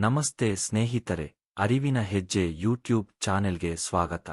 ನಮಸ್ತೆ ಸ್ನೇಹಿತರೆ, ಅರಿವಿನ ಹೆಜ್ಜೆ ಯೂಟ್ಯೂಬ್ ಚಾನೆಲ್ಗೆ ಸ್ವಾಗತ.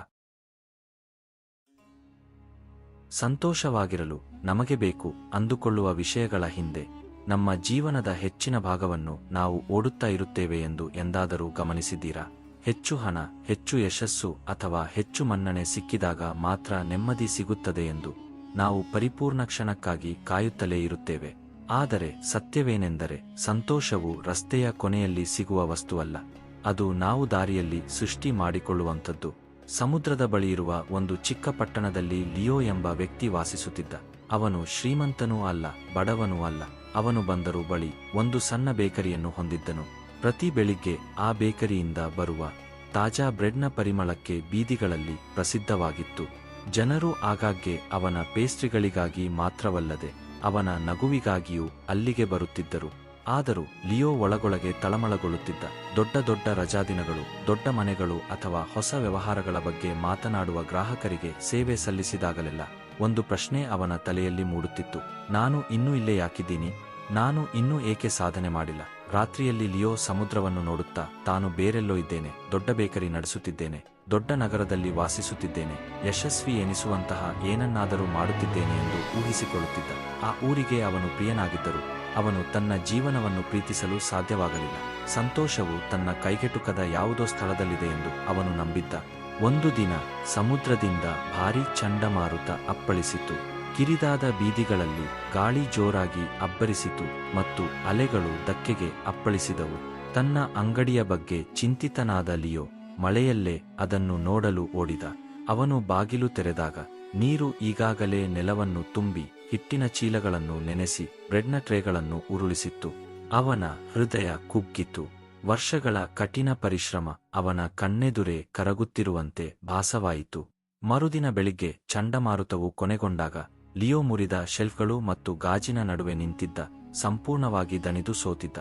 ಸಂತೋಷವಾಗಿರಲು ನಮಗೆ ಬೇಕು ಅಂದುಕೊಳ್ಳುವ ವಿಷಯಗಳ ಹಿಂದೆ, ನಮ್ಮ ಜೀವನದ ಹೆಚ್ಚಿನ ಭಾಗವನ್ನು ನಾವು ಓಡುತ್ತಾ ಇರುತ್ತೇವೆ ಎಂದು ಎಂದಾದರೂ ಗಮನಿಸಿದ್ದೀರಾ? ಹೆಚ್ಚು ಹಣ, ಹೆಚ್ಚು ಯಶಸ್ಸು ಅಥವಾ ಹೆಚ್ಚು ಮನ್ನಣೆ ಸಿಕ್ಕಿದಾಗ ಮಾತ್ರ ನೆಮ್ಮದಿ ಸಿಗುತ್ತದೆ ಎಂದು ನಾವು ಪರಿಪೂರ್ಣ ಕ್ಷಣಕ್ಕಾಗಿ ಕಾಯುತ್ತಲೇ ಇರುತ್ತೇವೆ. ಆದರೆ ಸತ್ಯವೇನೆಂದರೆ ಸಂತೋಷವು ರಸ್ತೆಯ ಕೊನೆಯಲ್ಲಿ ಸಿಗುವ ವಸ್ತುವಲ್ಲ. ಅದು ನಾವು ದಾರಿಯಲ್ಲಿ ಸೃಷ್ಟಿ ಮಾಡಿಕೊಳ್ಳುವಂಥದ್ದು. ಸಮುದ್ರದ ಬಳಿಯಿರುವ ಒಂದು ಚಿಕ್ಕ ಪಟ್ಟಣದಲ್ಲಿ ಲಿಯೋ ಎಂಬ ವ್ಯಕ್ತಿ ವಾಸಿಸುತ್ತಿದ್ದ. ಅವನು ಶ್ರೀಮಂತನೂ ಅಲ್ಲ, ಬಡವನೂ ಅಲ್ಲ. ಅವನು ಬಂದರು ಬಳಿ ಒಂದು ಸಣ್ಣ ಬೇಕರಿಯನ್ನು ಹೊಂದಿದ್ದನು. ಪ್ರತಿ ಬೆಳಿಗ್ಗೆ ಆ ಬೇಕರಿಯಿಂದ ಬರುವ ತಾಜಾ ಬ್ರೆಡ್ನ ಪರಿಮಳಕ್ಕೆ ಬೀದಿಗಳಲ್ಲಿ ಪ್ರಸಿದ್ಧವಾಗಿತ್ತು. ಜನರು ಆಗಾಗ್ಗೆ ಅವನ ಪೇಸ್ಟ್ರಿಗಳಿಗಾಗಿ ಮಾತ್ರವಲ್ಲದೆ ಅವನ ನಗುವಿಗಾಗಿಯೂ ಅಲ್ಲಿಗೆ ಬರುತ್ತಿದ್ದರು. ಆದರೂ ಲಿಯೋ ಒಳಗೊಳಗೆ ತಳಮಳಗೊಳ್ಳುತ್ತಿದ್ದ ದೊಡ್ಡ ದೊಡ್ಡ ರಜಾದಿನಗಳು, ದೊಡ್ಡ ಮನೆಗಳು ಅಥವಾ ಹೊಸ ವ್ಯವಹಾರಗಳ ಬಗ್ಗೆ ಮಾತನಾಡುವ ಗ್ರಾಹಕರಿಗೆ ಸೇವೆ ಸಲ್ಲಿಸಿದಾಗಲೆಲ್ಲ ಒಂದು ಪ್ರಶ್ನೆ ಅವನ ತಲೆಯಲ್ಲಿ ಮೂಡುತ್ತಿತ್ತು. ನಾನು ಇನ್ನೂ ಇಲ್ಲೇ ಯಾಕಿದ್ದೀನಿ? ನಾನು ಇನ್ನೂ ಏಕೆ ಸಾಧನೆ ಮಾಡಿಲ್ಲ? ರಾತ್ರಿಯಲ್ಲಿ ಲಿಯೋ ಸಮುದ್ರವನ್ನು ನೋಡುತ್ತಾ ತಾನು ಬೇರೆಲ್ಲೋ ಇದ್ದೇನೆ, ದೊಡ್ಡ ಬೇಕರಿ ನಡೆಸುತ್ತಿದ್ದೇನೆ, ದೊಡ್ಡ ನಗರದಲ್ಲಿ ವಾಸಿಸುತ್ತಿದ್ದೇನೆ, ಯಶಸ್ವಿ ಎನಿಸುವಂತಹ ಏನನ್ನಾದರೂ ಮಾಡುತ್ತಿದ್ದೇನೆ ಎಂದು ಊಹಿಸಿಕೊಳ್ಳುತ್ತಿದ್ದ. ಆ ಊರಿಗೆ ಅವನು ಪ್ರಿಯನಾಗಿದ್ದರು ಅವನು ತನ್ನ ಜೀವನವನ್ನು ಪ್ರೀತಿಸಲು ಸಾಧ್ಯವಾಗಲಿಲ್ಲ. ಸಂತೋಷವು ತನ್ನ ಕೈಗೆಟುಕದ ಯಾವುದೋ ಸ್ಥಳದಲ್ಲಿದೆ ಎಂದು ಅವನು ನಂಬಿದ್ದ. ಒಂದು ದಿನ ಸಮುದ್ರದಿಂದ ಭಾರೀ ಚಂಡಮಾರುತ ಅಪ್ಪಳಿಸಿತು ಕಿರಿದಾದ ಬೀದಿಗಳಲ್ಲಿ ಗಾಳಿ ಜೋರಾಗಿ ಅಬ್ಬರಿಸಿತು ಮತ್ತು ಅಲೆಗಳು ದಕ್ಕೆಗೆ ಅಪ್ಪಳಿಸಿದವು. ತನ್ನ ಅಂಗಡಿಯ ಬಗ್ಗೆ ಚಿಂತಿತನಾದ ಲಿಯೋ ಮಳೆಯಲ್ಲೇ ಅದನ್ನು ನೋಡಲು ಓಡಿದ. ಅವನು ಬಾಗಿಲು ತೆರೆದಾಗ ನೀರು ಈಗಾಗಲೇ ನೆಲವನ್ನು ತುಂಬಿ ಹಿಟ್ಟಿನ ಚೀಲಗಳನ್ನು ನೆನೆಸಿ ಬ್ರೆಡ್ನ ಟ್ರೇಗಳನ್ನು ಉರುಳಿಸಿತ್ತು. ಅವನ ಹೃದಯ ಕುಗ್ಗಿತು ವರ್ಷಗಳ ಕಠಿಣ ಪರಿಶ್ರಮ ಅವನ ಕಣ್ಣೆದುರೇ ಕರಗುತ್ತಿರುವಂತೆ ಭಾಸವಾಯಿತು. ಮರುದಿನ ಬೆಳಿಗ್ಗೆ ಚಂಡಮಾರುತವು ಕೊನೆಗೊಂಡಾಗ ಲಿಯೋ ಮುರಿದ ಶೆಲ್ಫ್ಗಳು ಮತ್ತು ಗಾಜಿನ ನಡುವೆ ನಿಂತಿದ್ದ, ಸಂಪೂರ್ಣವಾಗಿ ದಣಿದು ಸೋತಿದ್ದ.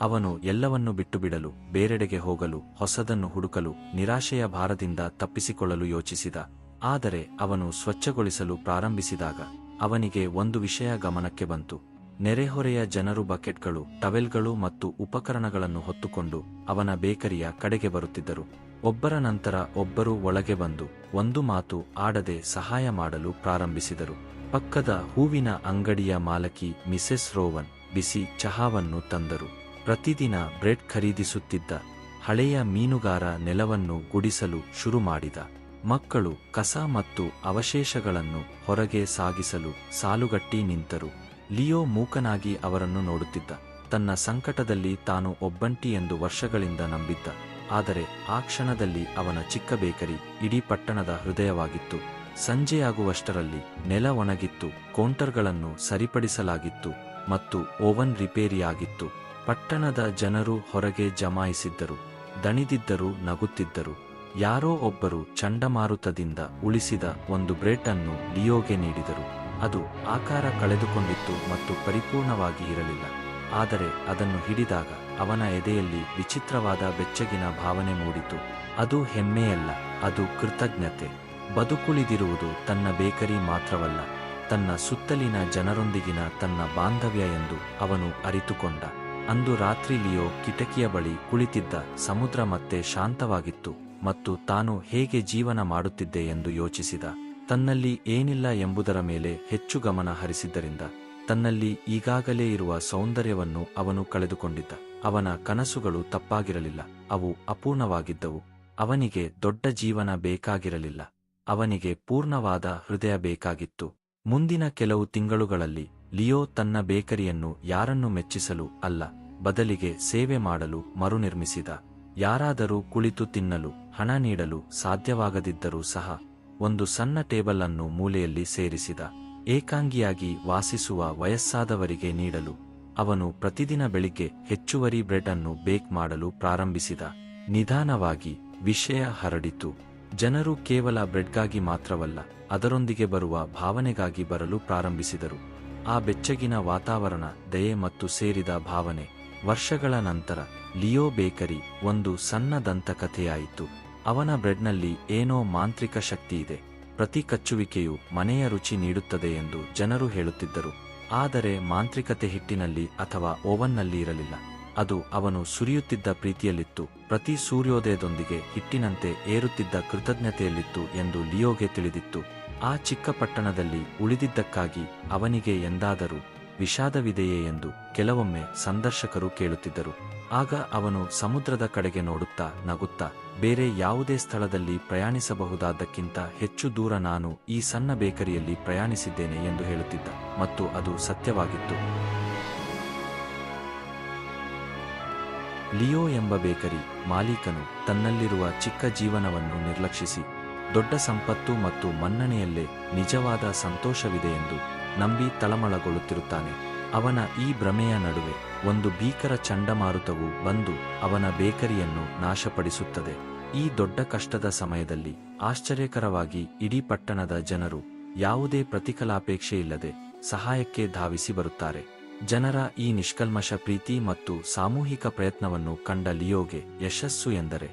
ಅವನು ಎಲ್ಲವನ್ನು ಬಿಟ್ಟುಬಿಡಲು, ಬೇರೆಡೆಗೆ ಹೋಗಲು, ಹೊಸದನ್ನು ಹುಡುಕಲು, ನಿರಾಶೆಯ ಭಾರದಿಂದ ತಪ್ಪಿಸಿಕೊಳ್ಳಲು ಯೋಚಿಸಿದ. ಆದರೆ ಅವನು ಸ್ವಚ್ಛಗೊಳಿಸಲು ಪ್ರಾರಂಭಿಸಿದಾಗ, ಅವನಿಗೆ ಒಂದು ವಿಷಯ ಗಮನಕ್ಕೆ ಬಂತು. ನೆರೆಹೊರೆಯ ಜನರು ಬಕೆಟ್ಗಳು, ಟವೆಲ್ಗಳು ಮತ್ತು ಉಪಕರಣಗಳನ್ನು ಹೊತ್ತುಕೊಂಡು ಅವನ ಬೇಕರಿಯ ಕಡೆಗೆ ಬರುತ್ತಿದ್ದರು. ಒಬ್ಬರ ನಂತರ ಒಬ್ಬರು ಒಳಗೆ ಬಂದು ಒಂದು ಮಾತು ಆಡದೆ ಸಹಾಯ ಮಾಡಲು ಪ್ರಾರಂಭಿಸಿದರು. ಪಕ್ಕದ ಹೂವಿನ ಅಂಗಡಿಯ ಮಾಲಕಿ ಮಿಸೆಸ್ ರೋವನ್ ಬಿಸಿ ಚಹಾವನ್ನು ತಂದರು. ಪ್ರತಿದಿನ ಬ್ರೆಡ್ ಖರೀದಿಸುತ್ತಿದ್ದ ಹಳೆಯ ಮೀನುಗಾರ ನೆಲವನ್ನು ಗುಡಿಸಲು ಶುರು ಮಾಡಿದ. ಮಕ್ಕಳು ಕಸ ಮತ್ತು ಅವಶೇಷಗಳನ್ನು ಹೊರಗೆ ಸಾಗಿಸಲು ಸಾಲುಗಟ್ಟಿ ನಿಂತರು. ಲಿಯೋ ಮೂಕನಾಗಿ ಅವರನ್ನು ನೋಡುತ್ತಿದ್ದ. ತನ್ನ ಸಂಕಟದಲ್ಲಿ ತಾನು ಒಬ್ಬಂಟಿ ಎಂದು ವರ್ಷಗಳಿಂದ ನಂಬಿದ್ದ. ಆದರೆ ಆ ಕ್ಷಣದಲ್ಲಿ ಅವನ ಚಿಕ್ಕ ಬೇಕರಿ ಇಡೀ ಪಟ್ಟಣದ ಹೃದಯವಾಗಿತ್ತು. ಸಂಜೆಯಾಗುವಷ್ಟರಲ್ಲಿ ನೆಲ ಒಣಗಿತ್ತು, ಕೌಂಟರ್ಗಳನ್ನು ಸರಿಪಡಿಸಲಾಗಿತ್ತು ಮತ್ತು ಓವನ್ ರಿಪೇರಿಯಾಗಿತ್ತು. ಪಟ್ಟಣದ ಜನರು ಹೊರಗೆ ಜಮಾಯಿಸಿದ್ದರು, ದಣಿದಿದ್ದರು, ನಗುತ್ತಿದ್ದರು. ಯಾರೋ ಒಬ್ಬರು ಚಂಡಮಾರುತದಿಂದ ಉಳಿಸಿದ ಒಂದು ಬ್ರೆಡ್ ಅನ್ನು ಲಿಯೋಗೆ ನೀಡಿದರು. ಅದು ಆಕಾರ ಕಳೆದುಕೊಂಡಿತ್ತು ಮತ್ತು ಪರಿಪೂರ್ಣವಾಗಿ ಇರಲಿಲ್ಲ. ಆದರೆ ಅದನ್ನು ಹಿಡಿದಾಗ ಅವನ ಎದೆಯಲ್ಲಿ ವಿಚಿತ್ರವಾದ ಬೆಚ್ಚಗಿನ ಭಾವನೆ ಮೂಡಿತು. ಅದು ಹೆಮ್ಮೆಯಲ್ಲ, ಅದು ಕೃತಜ್ಞತೆ. ಬದುಕುಳಿದಿರುವುದು ತನ್ನ ಬೇಕರಿ ಮಾತ್ರವಲ್ಲ, ತನ್ನ ಸುತ್ತಲಿನ ಜನರೊಂದಿಗಿನ ತನ್ನ ಬಾಂಧವ್ಯ ಎಂದು ಅವನು ಅರಿತುಕೊಂಡ. ಅಂದು ರಾತ್ರಿ ಲಿಯೋ ಕಿಟಕಿಯ ಬಳಿ ಕುಳಿತಿದ್ದ ಸಮುದ್ರ ಮತ್ತೆ ಶಾಂತವಾಗಿತ್ತು ಮತ್ತು ತಾನು ಹೇಗೆ ಜೀವನ ಮಾಡುತ್ತಿದ್ದೆ ಎಂದು ಯೋಚಿಸಿದ. ತನ್ನಲ್ಲಿ ಏನಿಲ್ಲ ಎಂಬುದರ ಮೇಲೆ ಹೆಚ್ಚು ಗಮನ ಹರಿಸಿದ್ದರಿಂದ, ತನ್ನಲ್ಲಿ ಈಗಾಗಲೇ ಇರುವ ಸೌಂದರ್ಯವನ್ನು ಅವನು ಕಳೆದುಕೊಂಡಿದ್ದ. ಅವನ ಕನಸುಗಳು ತಪ್ಪಾಗಿರಲಿಲ್ಲ, ಅವು ಅಪೂರ್ಣವಾಗಿದ್ದವು. ಅವನಿಗೆ ದೊಡ್ಡ ಜೀವನ ಬೇಕಾಗಿರಲಿಲ್ಲ. ಅವನಿಗೆ ಪೂರ್ಣವಾದ ಹೃದಯ ಬೇಕಾಗಿತ್ತು. ಮುಂದಿನ ಕೆಲವು ತಿಂಗಳುಗಳಲ್ಲಿ ಲಿಯೋ ತನ್ನ ಬೇಕರಿಯನ್ನು ಯಾರನ್ನು ಮೆಚ್ಚಿಸಲು ಅಲ್ಲ, ಬದಲಿಗೆ ಸೇವೆ ಮಾಡಲು ಮರುನಿರ್ಮಿಸಿದ. ಯಾರಾದರೂ ಕುಳಿತು ತಿನ್ನಲು, ಹಣ ನೀಡಲು ಸಾಧ್ಯವಾಗದಿದ್ದರೂ ಸಹ ಒಂದು ಸಣ್ಣ ಟೇಬಲ್ ಅನ್ನು ಮೂಲೆಯಲ್ಲಿ ಸೇರಿಸಿದ. ಏಕಾಂಗಿಯಾಗಿ ವಾಸಿಸುವ ವಯಸ್ಸಾದವರಿಗೆ ನೀಡಲು ಅವನು ಪ್ರತಿದಿನ ಬೆಳಿಗ್ಗೆ ಹೆಚ್ಚುವರಿ ಬ್ರೆಡ್ ಅನ್ನು ಬೇಕ್ ಮಾಡಲು ಪ್ರಾರಂಭಿಸಿದ. ನಿಧಾನವಾಗಿ ವಿಷಯ ಹರಡಿತು. ಜನರು ಕೇವಲ ಬ್ರೆಡ್ಗಾಗಿ ಮಾತ್ರವಲ್ಲ, ಅದರೊಂದಿಗೆ ಬರುವ ಭಾವನೆಗಾಗಿ ಬರಲು ಪ್ರಾರಂಭಿಸಿದರು. ಆ ಬೆಚ್ಚಗಿನ ವಾತಾವರಣ, ದಯೆ ಮತ್ತು ಸೇರಿದ ಭಾವನೆ, ವರ್ಷಗಳ ನಂತರ ಲಿಯೋ ಬೇಕರಿ ಒಂದು ಸಣ್ಣ ದಂತಕಥೆಯಾಯಿತು. ಅವನ ಬ್ರೆಡ್ನಲ್ಲಿ ಏನೋ ಮಾಂತ್ರಿಕ ಶಕ್ತಿಯಿದೆ, ಪ್ರತಿ ಕಚ್ಚುವಿಕೆಯು ಮನೆಯ ರುಚಿ ನೀಡುತ್ತದೆ ಎಂದು ಜನರು ಹೇಳುತ್ತಿದ್ದರು. ಆದರೆ ಮಾಂತ್ರಿಕತೆ ಹಿಟ್ಟಿನಲ್ಲಿ ಅಥವಾ ಓವನ್ನಲ್ಲಿ ಇರಲಿಲ್ಲ. ಅದು ಅವನು ಸುರಿಯುತ್ತಿದ್ದ ಪ್ರೀತಿಯಲ್ಲಿತ್ತು, ಪ್ರತಿ ಸೂರ್ಯೋದಯದೊಂದಿಗೆ ಹಿಟ್ಟಿನಂತೆ ಏರುತ್ತಿದ್ದ ಕೃತಜ್ಞತೆಯಲ್ಲಿತ್ತು ಎಂದು ಲಿಯೋಗೆ ತಿಳಿದಿತ್ತು. ಆ ಚಿಕ್ಕ ಪಟ್ಟಣದಲ್ಲಿ ಉಳಿದಿದ್ದಕ್ಕಾಗಿ ಅವನಿಗೆ ಎಂದಾದರೂ ವಿಷಾದವಿದೆಯೇ ಎಂದು ಕೆಲವೊಮ್ಮೆ ಸಂದರ್ಶಕರು ಕೇಳುತ್ತಿದ್ದರು. ಆಗ ಅವನು ಸಮುದ್ರದ ಕಡೆಗೆ ನೋಡುತ್ತಾ ನಗುತ್ತಾ, ಬೇರೆ ಯಾವುದೇ ಸ್ಥಳದಲ್ಲಿ ಪ್ರಯಾಣಿಸಬಹುದಾದಕ್ಕಿಂತ ಹೆಚ್ಚು ದೂರ ನಾನು ಈ ಸಣ್ಣ ಬೇಕರಿಯಲ್ಲಿ ಪ್ರಯಾಣಿಸಿದ್ದೇನೆ ಎಂದು ಹೇಳುತ್ತಿದ್ದ, ಮತ್ತು ಅದು ಸತ್ಯವಾಗಿತ್ತು. ಲಿಯೋ ಎಂಬ ಬೇಕರಿ ಮಾಲೀಕನು ತನ್ನಲ್ಲಿರುವ ಚಿಕ್ಕ ಜೀವನವನ್ನು ನಿರ್ಲಕ್ಷಿಸಿ, ದೊಡ್ಡ ಸಂಪತ್ತು ಮತ್ತು ಮನ್ನಣೆಯಲ್ಲೇ ನಿಜವಾದ ಸಂತೋಷವಿದೆ ಎಂದು ನಂಬಿ ತಳಮಳಗೊಳ್ಳುತ್ತಿರುತ್ತಾನೆ. ಅವನ ಈ ಭ್ರಮೆಯ ನಡುವೆ ಒಂದು ಭೀಕರ ಚಂಡಮಾರುತವು ಬಂದು ಅವನ ಬೇಕರಿಯನ್ನು ನಾಶಪಡಿಸುತ್ತದೆ. ಈ ದೊಡ್ಡ ಕಷ್ಟದ ಸಮಯದಲ್ಲಿ ಆಶ್ಚರ್ಯಕರವಾಗಿ ಇಡೀ ಪಟ್ಟಣದ ಜನರು ಯಾವುದೇ ಪ್ರತಿಕಲಾಪೇಕ್ಷೆಯಿಲ್ಲದೆ ಸಹಾಯಕ್ಕೆ ಧಾವಿಸಿ ಬರುತ್ತಾರೆ. ಜನರ ಈ ನಿಷ್ಕಲ್ಮಶ ಪ್ರೀತಿ ಮತ್ತು ಸಾಮೂಹಿಕ ಪ್ರಯತ್ನವನ್ನು ಕಂಡ ಲಿಯೋಗೆ ಯಶಸ್ಸು ಎಂದರೆ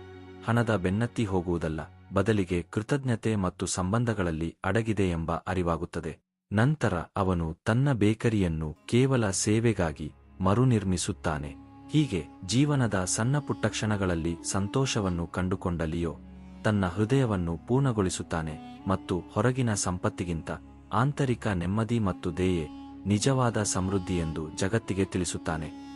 ಹಣದ ಬೆನ್ನತ್ತಿ ಹೋಗುವುದಲ್ಲ, ಬದಲಿಗೆ ಕೃತಜ್ಞತೆ ಮತ್ತು ಸಂಬಂಧಗಳಲ್ಲಿ ಅಡಗಿದೆ ಎಂಬ ಅರಿವಾಗುತ್ತದೆ. ನಂತರ ಅವನು ತನ್ನ ಬೇಕರಿಯನ್ನು ಕೇವಲ ಸೇವೆಗಾಗಿ ಮರುನಿರ್ಮಿಸುತ್ತಾನೆ. ಹೀಗೆ ಜೀವನದ ಸಣ್ಣ ಪುಟ್ಟ ಕ್ಷಣಗಳಲ್ಲಿ ಸಂತೋಷವನ್ನು ಕಂಡುಕೊಂಡ ಲಿಯೋ ತನ್ನ ಹೃದಯವನ್ನು ಪೂರ್ಣಗೊಳಿಸುತ್ತಾನೆ ಮತ್ತು ಹೊರಗಿನ ಸಂಪತ್ತಿಗಿಂತ ಆಂತರಿಕ ನೆಮ್ಮದಿ ಮತ್ತು ದಯೆ ನಿಜವಾದ ಸಮೃದ್ಧಿ ಎಂದು ಜಗತ್ತಿಗೆ ತಿಳಿಸುತ್ತಾನೆ.